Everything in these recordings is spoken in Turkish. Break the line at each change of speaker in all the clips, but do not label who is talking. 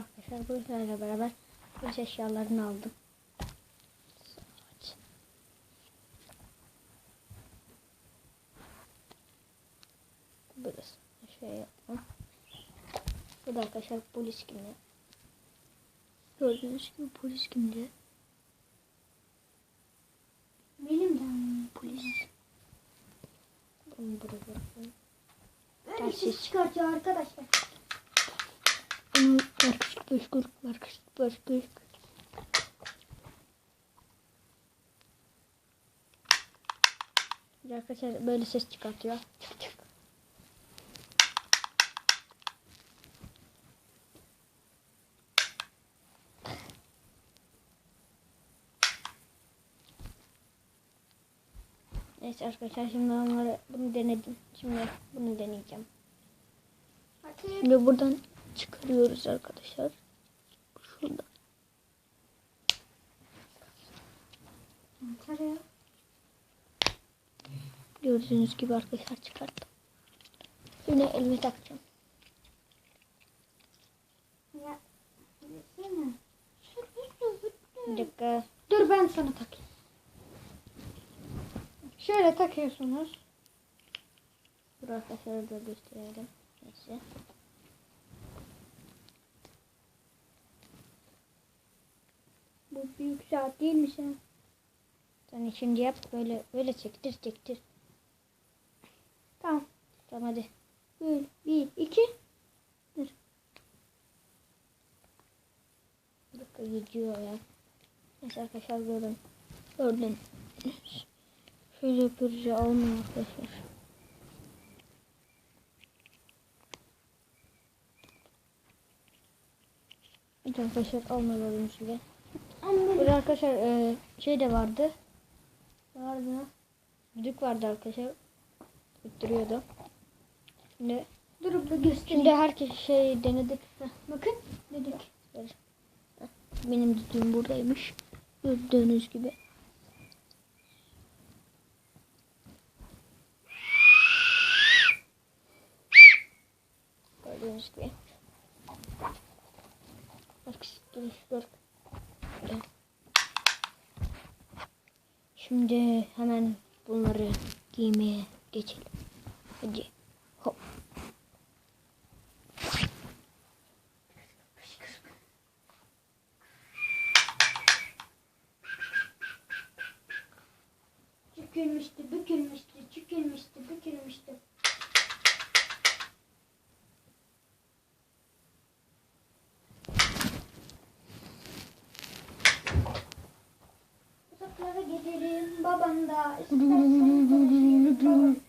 Arkadaşlar bu beraber polis eşyalarını aldım. Saat. Burası şey yapma. Bu da arkadaşlar polis kimliği. Gördüğünüz gibi polis kimliği.
Benim de.
Polis. Bunu buraya bırakıyorum.
Böyle ses
siz.
çıkartıyor arkadaşlar.
Bunu arkadaşlar başkırık arkadaşlar başkırık. Arkadaşlar böyle ses çıkartıyor. Çık çık. Neyse arkadaşlar şimdi onları bunu denedim. Şimdi bunu deneyeceğim. Şimdi buradan çıkarıyoruz arkadaşlar. Şurada. Gördüğünüz gibi arkadaşlar çıkarttım. Şimdi elime takacağım.
Ya.
Bir dakika.
Dur ben sana takayım. Şöyle takıyorsunuz.
Dur arkadaşlar da gösterelim. Neyse.
Bu büyük saat değil mi sen?
Şimdi yap böyle böyle çektir çektir.
Tamam.
Tamam hadi.
Böyle. Bir, iki.
Bir dakika gidiyor ya. Neyse arkadaşlar görün. Gördün. Şöyle yapıyoruz ya olmuyor arkadaşlar. Arkadaşlar gibi.
Ama
Burada arkadaşlar e, şey de vardı. Vardı? Düdük vardı arkadaşlar. Bittiriyordu. Şimdi,
dur bir göstereyim.
şimdi herkes şey denedik. Heh,
Bakın dedik.
Benim düdüğüm buradaymış. Gördüğünüz gibi. Gördüğünüz gibi. Bak, giriş bak. Şimdi hemen bunları giymeye geçelim. Hadi. Hop.
Çükülmüştü, bükülmüştü, çükülmüştü, bükülmüştü. Babam da istersen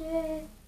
Hadi gel.